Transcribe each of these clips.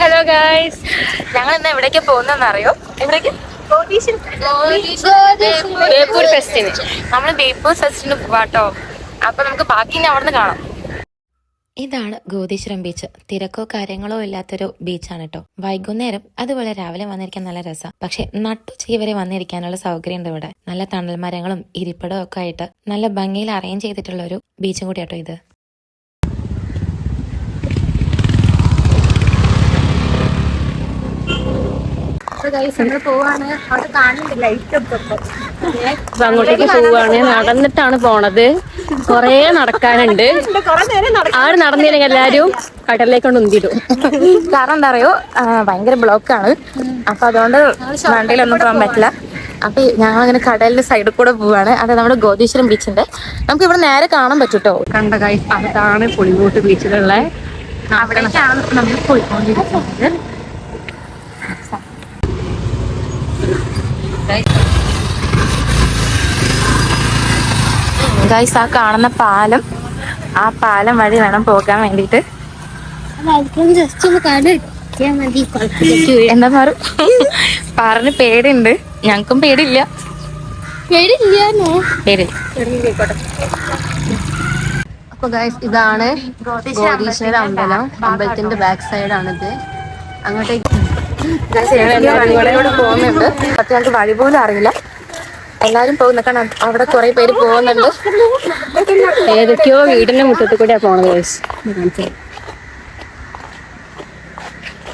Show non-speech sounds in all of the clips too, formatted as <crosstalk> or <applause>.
Hello guys ഞങ്ങൾ ഇന്ന് എവിടേക്ക് പോകുന്നതെന്ന് അറിയോ എവിടേക്ക് ബേപ്പൂർ ഫെസ്റ്റിന്. നമ്മൾ ബേപ്പൂർ ഫെസ്റ്റിന് പോവാട്ടോ. അപ്പൊ നമുക്ക് ബാക്കി ഇനി അവിടെ നിന്ന് കാണാം. ഇതാണ് ഗോതീശ്വരം ബീച്ച്. തിരക്കോ കാര്യങ്ങളോ ഇല്ലാത്തൊരു ബീച്ചാണ് കേട്ടോ വൈകുന്നേരം അതുപോലെ രാവിലെ വന്നിരിക്കാൻ നല്ല രസം. പക്ഷെ നട്ടുച്ചയ്ക്ക് വരെ വന്നിരിക്കാനുള്ള സൗകര്യം ഉണ്ട് ഇവിടെ. നല്ല തണൽ മരങ്ങളും ഇരിപ്പിടവും ഒക്കെ ആയിട്ട് നല്ല ഭംഗിയിൽ അറേഞ്ച് ചെയ്തിട്ടുള്ള ഒരു ബീച്ചും കൂടി കേട്ടോ ഇത്. അങ്ങോട്ടേക്ക് പോവാണ്. നടന്നിട്ടാണ് പോണത്. കൊറേ നടക്കാനുണ്ട്. ആര് നടന്നില്ലെങ്കിൽ എല്ലാരും കടലിലേക്ക് കൊണ്ട് ഉന്തിടും കാരണം എന്താ അറിയോ? ഭയങ്കര ബ്ലോക്ക് ആണ് അപ്പൊ അതുകൊണ്ട് വണ്ടിയിലൊന്നും പോകാൻ പറ്റില്ല. അപ്പൊ ഞാൻ അങ്ങനെ കടലിന്റെ സൈഡിൽ കൂടെ പോവാണ്. അത് നമ്മുടെ ഗോതീശ്വരം ബീച്ചിന്റെ നമുക്ക് ഇവിടെ നേരെ കാണാൻ പറ്റൂട്ടോ? കണ്ട ഗൈസ് അതാണ് പുളിമൂട്ട് ബീച്ചിലുള്ള അവിടേക്കാണ് നമ്മൾ പോയിക്കൊണ്ടിരിക്കുന്നത്. ഗൈസ് ആ കാണുന്ന പാലം ആ പാലം വഴി വേണം പോകാൻ വേണ്ടിട്ട് ജസ്റ്റ് ഒന്ന് കണ്ടിട്ടിയാ മതി. എന്താ പറ പാറിന് പേടിണ്ട് ഞങ്ങൾക്കും പേടില്ല അപ്പൊ ഗൈസ് ഇതാണ് ഗോതീശ്വര അമ്പലം. അമ്പലത്തിന്റെ ബാക്ക് സൈഡ് ആണിത്. അങ്ങോട്ടേക്ക് ഗൈസ് ഞങ്ങൾ വഴികളിലൂടെ പോകുന്നുണ്ട്. പക്ഷെ ഞങ്ങൾക്ക് വഴി പോലും അറിയില്ല. എല്ലാരും പോകുന്ന. കാരണം അവിടെ കുറെ പേര് പോകുന്നുണ്ട്. ഏതൊക്കെയോ വീടിന്റെ മുറ്റത്ത് കൂടിയാ പോണത്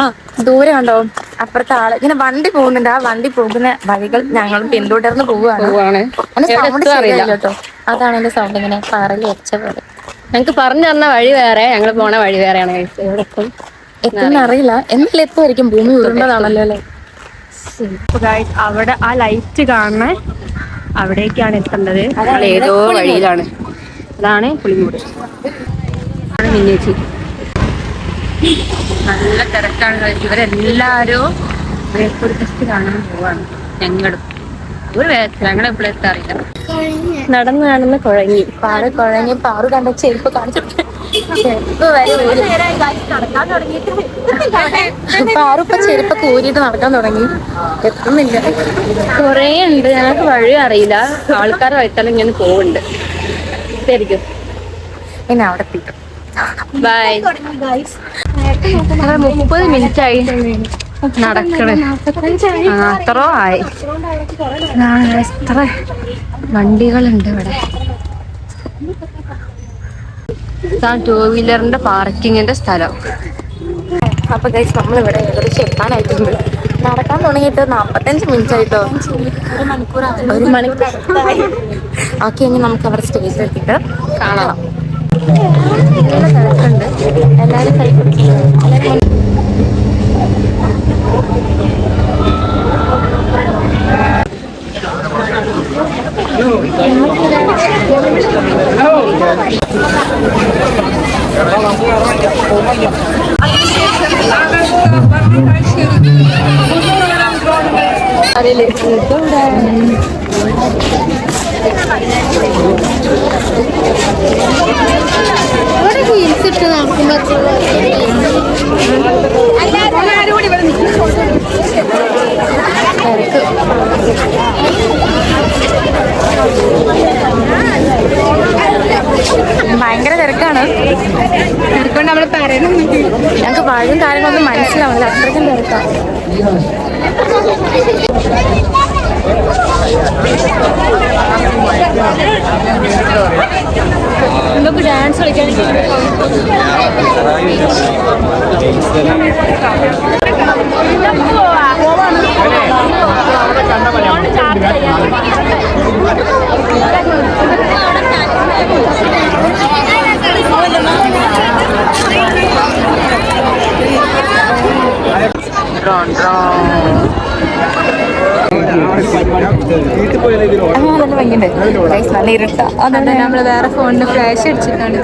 ആ ദൂരെ ഉണ്ടോ അപ്പുറത്തെ ആൾ. ഇങ്ങനെ വണ്ടി പോകുന്നുണ്ട്. ആ വണ്ടി പോകുന്ന വഴികൾ ഞങ്ങൾ പിന്തുടർന്ന് പോവുകയാണ്. സൗണ്ട് കേട്ടോ. അതാണ് എന്റെ സൗണ്ട് ഇങ്ങനെ പാറയിൽ വെച്ച പോലെ. ഞങ്ങക്ക് പറഞ്ഞു തന്ന വഴി വേറെ. ഞങ്ങൾ പോണ വഴി വേറെയാണ് എവിടെ എത്തുന്ന അറിയില്ല. എന്നാലും എത്തുമായിരിക്കും. ഭൂമി ഉരുണ്ടതാണല്ലോ അല്ലേ? ഗൈസ് അവിടെ ആ ലൈറ്റ് കാണുന്ന അവിടേക്കാണ് എത്തേണ്ടത്. ഏതോ വഴിയിലാണ്. അതാണ് പുളിമൂട്. ആണ് മിന്നേച്ചി നല്ല തിരക്കാണ്. ഇവരെല്ലാരും ബേപ്പൂർ ഫെസ്റ്റ് കാണാൻ പോവാണ്. ഞങ്ങളും. ഒരു ഞങ്ങൾ എപ്പോഴും എത്താറില്ല. നടന്ന് നടന്ന് കുഴങ്ങി. പാറ് കുഴങ്ങി പാറു കണ്ട ചെരുപ്പ് കാണിച്ചു ചെരുപ്പ് വരെ ഊരി. പാറു ഇപ്പൊ ചെരുപ്പൊക്കെ ഊരിയിട്ട് നടക്കാൻ തുടങ്ങി. എത്തുന്നില്ല. കുറേ ഉണ്ട് ഞങ്ങൾക്ക് വഴി അറിയില്ല. ആൾക്കാർ വൈത്താലും ഇങ്ങനെ പോവുണ്ട് ശരിക്കും. പിന്നെ അവിടെ എത്തിയിട്ടു ബൈ മുപ്പത് മിനിറ്റ് ആയി നടക്കണേ. അത്ര അത്രോ ആയി. ആ, എത്ര വണ്ടികളുണ്ട് ഇവിടെ? ഇതാണ് ടൂ വീലറിന്റെ പാർക്കിങ്ങിന്റെ സ്ഥലം. അപ്പൊ നമ്മൾ ഇവിടെ ഏകദേശം എത്താനായിട്ടുണ്ട്. നടക്കാൻ തുടങ്ങിയിട്ട് നാപ്പത്തഞ്ച് മിനിറ്റ് ആയിട്ടോ ഒരു മണിക്കൂർ ഓക്കെ ഇനി നമുക്ക് അവിടെ സ്റ്റേജിൽ എത്തിയിട്ട് കാണാം. തിരക്കുണ്ട് എല്ലാവരും അതിൽ അവിടെ ഹീൽസ് ഇട്ട് നടക്കുമ്പോ ഭയങ്കര തിരക്കാണ് തിരക്കൊണ്ട് നമ്മൾ പറയണം ഞങ്ങൾക്ക് വഴിയും കാര്യങ്ങളൊന്നും മനസ്സിലാവില്ല അത്രയ്ക്കും തിരക്കാണ് നമുക്ക് ഡാൻസ് കളിക്കാൻ അങ്ങനെ നല്ല ഭംഗിയുണ്ട് ഗൈസ് നല്ല ഇരുട്ട. അതാണ് നമ്മൾ വേറെ ഫോണിന് ഫ്ലാഷ് അടിച്ചിട്ടാണ്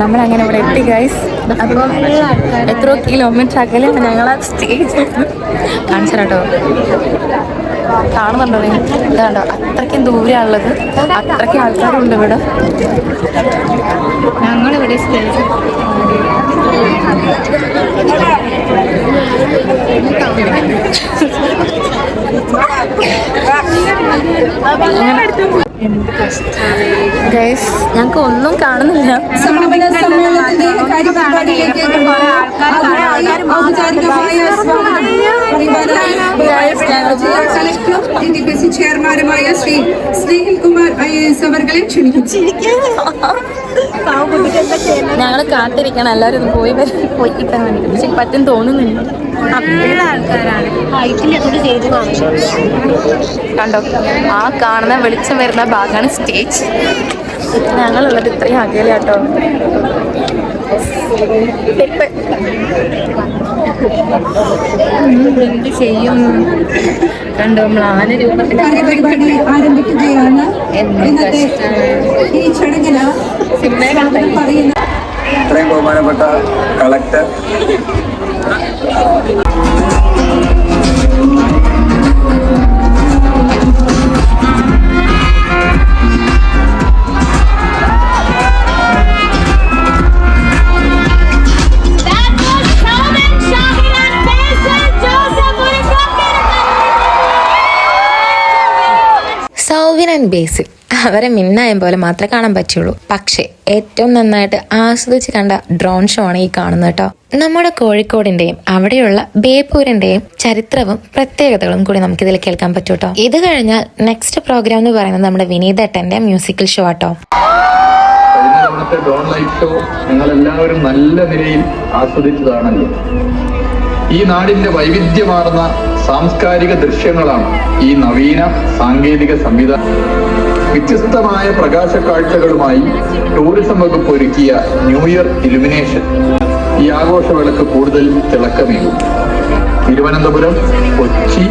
നമ്മൾ അങ്ങനെ ഇവിടെ എത്തി ഗൈസ് എത്ര എത്രയോ കിലോമീറ്റർ അകലെ ഞങ്ങൾ ആ സ്റ്റേജ് കാണിച്ചു കേട്ടോ കാണുന്നുണ്ടോ നീ? ഇതാണ്ടോ? അത്രയ്ക്കും ദൂരെയാണുള്ളത്. അത്രയ്ക്കും ആൾക്കാരുണ്ട് ഇവിടെ. ഞങ്ങളിവിടെ സ്റ്റേജ് <laughs> ഗൈസ് ഞങ്ങൾക്ക് ഒന്നും കാണുന്നില്ല. ചെയർമാനുമായ ശ്രീ സ്നേഹിൽ കുമാർ ഐ എസ് അവർകളെ ക്ഷണിക്കുന്നു. ഞങ്ങൾ കാത്തിരിക്കണം എല്ലാവരും പോയി വരും പോയി കിട്ടാൻ വേണ്ടി പക്ഷെ പറ്റും തോന്നുന്നില്ല. കണ്ടോ? ആ കാണുന്ന വെളിച്ചം വരുന്ന ഭാഗമാണ് സ്റ്റേജ്. ഞങ്ങളുള്ളത് ഇത്രയും അകലെ കേട്ടോ എന്ത് ചെയ്യും? കണ്ടോ നമ്മൾ ആന രൂപത്തിൽ ആരംഭിക്കുകയാണ് ഇന്നത്തെ ഈ ചടങ്ങിന് ഇത്രയും ബഹുമാനപ്പെട്ട കളക്ടർ സൗവിൻ ആൻഡ് ബേസിൽ അവരെ മിന്നായം പോലെ മാത്രമേ കാണാൻ പറ്റുള്ളൂ. പക്ഷെ ഏറ്റവും നന്നായിട്ട് ആസ്വദിച്ച് കണ്ട ഡ്രോൺ ഷോ ആണ് ഈ കാണുന്നത് കേട്ടോ. നമ്മുടെ കോഴിക്കോടിന്റെയും അവിടെയുള്ള ബേപ്പൂരിന്റെയും ചരിത്രവും പ്രത്യേകതകളും കൂടി നമുക്കിതിൽ കേൾക്കാൻ പറ്റൂ കേട്ടോ ഇത് കഴിഞ്ഞാൽ നെക്സ്റ്റ് പ്രോഗ്രാം എന്ന് പറയുന്നത് നമ്മുടെ വിനീതേട്ടന്റെ മ്യൂസിക്കൽ ഷോ ആട്ടോ. എല്ലാവരും നല്ല നിലയിൽ ആസ്വദിച്ചതാണല്ലോ. ഈ നാടിന്റെ വൈവിധ്യമാർന്ന സാംസ്കാരിക ദൃശ്യങ്ങളാണ് ഈ നവീന സാങ്കേതിക സംവിധാനം വ്യത്യസ്തമായ പ്രകാശ കാഴ്ചകളുമായി ടൂറിസം വകുപ്പ് ഒരുക്കിയ ന്യൂ ഇയർ ഇലുമിനേഷൻ. ഈ ആഘോഷവിളക്ക് കൂടുതൽ തിളക്കമേകും. തിരുവനന്തപുരം കൊച്ചി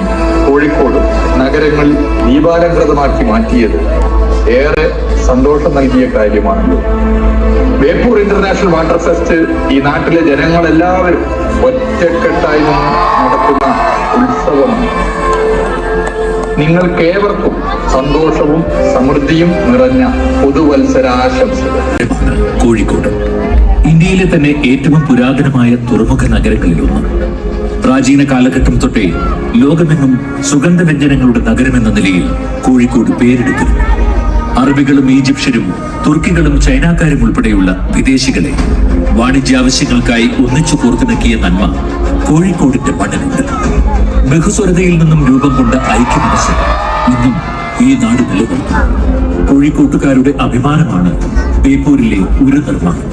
കോഴിക്കോട് നഗരങ്ങൾ ദീപാലംകൃതമാക്കി മാറ്റിയത് ഏറെ സന്തോഷം നൽകിയ കാര്യമാണല്ലോ. ബേപ്പൂർ ഇന്റർനാഷണൽ വാട്ടർ ഫെസ്റ്റ് ഈ നാട്ടിലെ ജനങ്ങളെല്ലാവരും ഒറ്റക്കെട്ടായി നടത്തുന്ന ഉത്സവമാണ്. നിങ്ങൾക്കേവർക്കും സന്തോഷവും സമൃദ്ധിയും നിറഞ്ഞ പുതുവത്സരാശംസകൾ. കോഴിക്കോട്. ഇന്ത്യയിലെ തന്നെ ഏറ്റവും പുരാതനമായ തുറമുഖ നഗരങ്ങളിലൊന്ന്. പ്രാചീന കാലഘട്ടം തൊട്ടേ ലോകമെങ്ങും സുഗന്ധവ്യഞ്ജനങ്ങളുടെ നഗരമെന്ന നിലയിൽ കോഴിക്കോട് പേരെടുത്തിരുന്നു. അറബികളും ഈജിപ്ഷ്യരും തുർക്കികളും ചൈനാക്കാരും ഉൾപ്പെടെയുള്ള വിദേശികളെ വാണിജ്യാവശ്യങ്ങൾക്കായി ഒന്നിച്ചു കോർത്തിണക്കിയ നന്മ കോഴിക്കോടിന്റെ മണ്ണിലുണ്ട്. ബഹുസ്വരതയിൽ നിന്നും രൂപം കൊണ്ട ഐക്യമനസ് ഇന്നും ഈ നാട് നിലനിർത്തും കോഴിക്കോട്ടുകാരുടെ അഭിമാനമാണ് ബേപ്പൂരിലെ ഒരു നിർമ്മാണം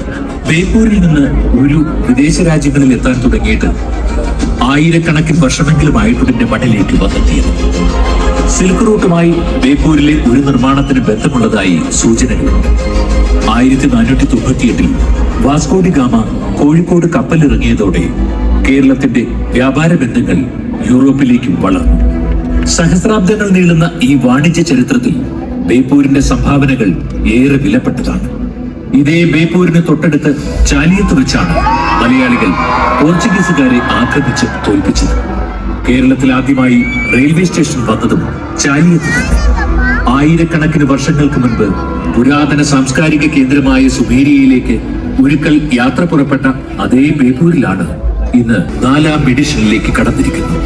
ബേപ്പൂരിൽ നിന്ന് ഒരു വിദേശ രാജ്യങ്ങളിൽ എത്താൻ തുടങ്ങിയിട്ട് ആയിരക്കണക്കിന് വർഷമെങ്കിലുമായിട്ടും മണ്ണിലേക്ക് വന്നെത്തിയത്. സിൽക്ക് റൂട്ടുമായി ബേപ്പൂരിലെ ഒരു നിർമ്മാണത്തിന് ബന്ധമുള്ളതായി സൂചനകളുണ്ട്. ആയിരത്തി നാനൂറ്റി തൊണ്ണൂറ്റിയെട്ടിൽ വാസ്കോഡി ഗാമ കോഴിക്കോട് കപ്പലിറങ്ങിയതോടെ കേരളത്തിന്റെ വ്യാപാര ബന്ധങ്ങൾ യൂറോപ്പിലേക്കും വളർന്നു. സഹസ്രാബ്ദങ്ങൾ നീളുന്ന ഈ വാണിജ്യ ചരിത്രത്തിൽ ബേപ്പൂരിന്റെ സംഭാവനകൾ ഏറെ വിലപ്പെട്ടതാണ്. ഇതേ ബേപ്പൂരിന് തൊട്ടടുത്ത് ചാലിയത്ത് വെച്ചാണ് മലയാളികൾ പോർച്ചുഗീസുകാരെ ആക്രമിച്ച് തോൽപ്പിച്ചത്. കേരളത്തിൽ ആദ്യമായി റെയിൽവേ സ്റ്റേഷൻ വന്നതും ചാലിയത്ത് തന്നെ. ആയിരക്കണക്കിന് വർഷങ്ങൾക്ക് മുൻപ് പുരാതന സാംസ്കാരിക കേന്ദ്രമായ സുമേരിയയിലേക്ക് ഒരിക്കൽ യാത്ര പുറപ്പെട്ട അതേ ബേപ്പൂരിലാണ് ഇന്ന് നാലാം എഡിഷനിലേക്ക് കടന്നിരിക്കുന്നത്.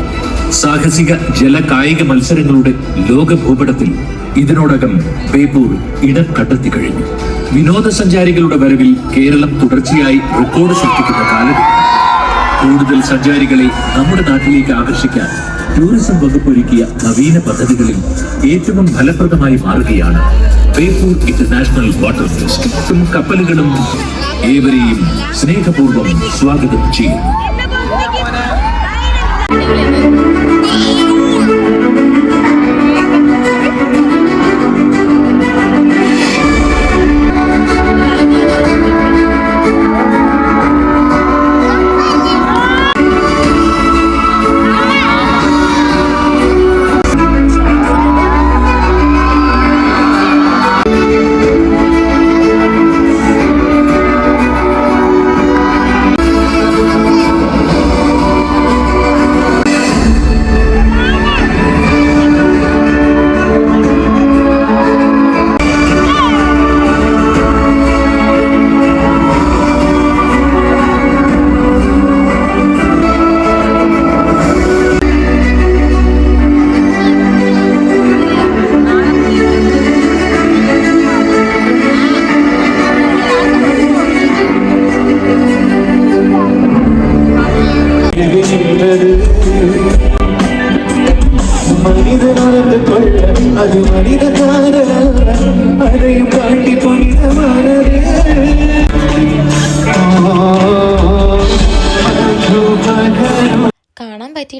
സാഹസിക ജല കായിക മത്സരങ്ങളുടെ ലോക ഭൂപടത്തിൽ ഇതിനോടകം ബേപ്പൂർ ഇടം കണ്ടെത്തി കഴിഞ്ഞു. വിനോദസഞ്ചാരികളുടെ വരവിൽ കേരളം തുടർച്ചയായി റെക്കോർഡ് സൃഷ്ടിക്കുന്ന കാലഘട്ടം കൂടുതൽ സഞ്ചാരികളെ നമ്മുടെ നാട്ടിലേക്ക് ആകർഷിക്കാൻ ടൂറിസം വകുപ്പ് ഒരുക്കിയ നവീന പദ്ധതികളിൽ ഏറ്റവും ഫലപ്രദമായി മാറുകയാണ് ബേപ്പൂർ ഇന്റർനാഷണൽ വാട്ടർ ഫെസ്റ്റും കപ്പലുകളും ഏവരെയും സ്നേഹപൂർവം സ്വാഗതം ചെയ്യുന്നു.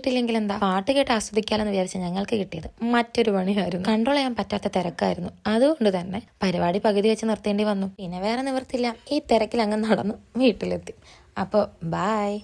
കാണാൻ പറ്റിയിട്ടില്ലെങ്കിൽ എന്താ? പാട്ട് കേട്ട് ആസ്വദിക്കാമെന്ന് വിചാരിച്ച് ഞങ്ങൾക്ക് കിട്ടിയത് മറ്റൊരു പണിയായിരുന്നു. കൺട്രോൾ ചെയ്യാൻ പറ്റാത്ത തിരക്കായിരുന്നു. അതുകൊണ്ട് തന്നെ പരിപാടി പകുതി വെച്ച് നിർത്തേണ്ടി വന്നു. പിന്നെ വേറെ നിവർത്തില്ല ഈ തിരക്കിൽ അങ്ങ് നടന്നു വീട്ടിലെത്തി. അപ്പോൾ ബായ്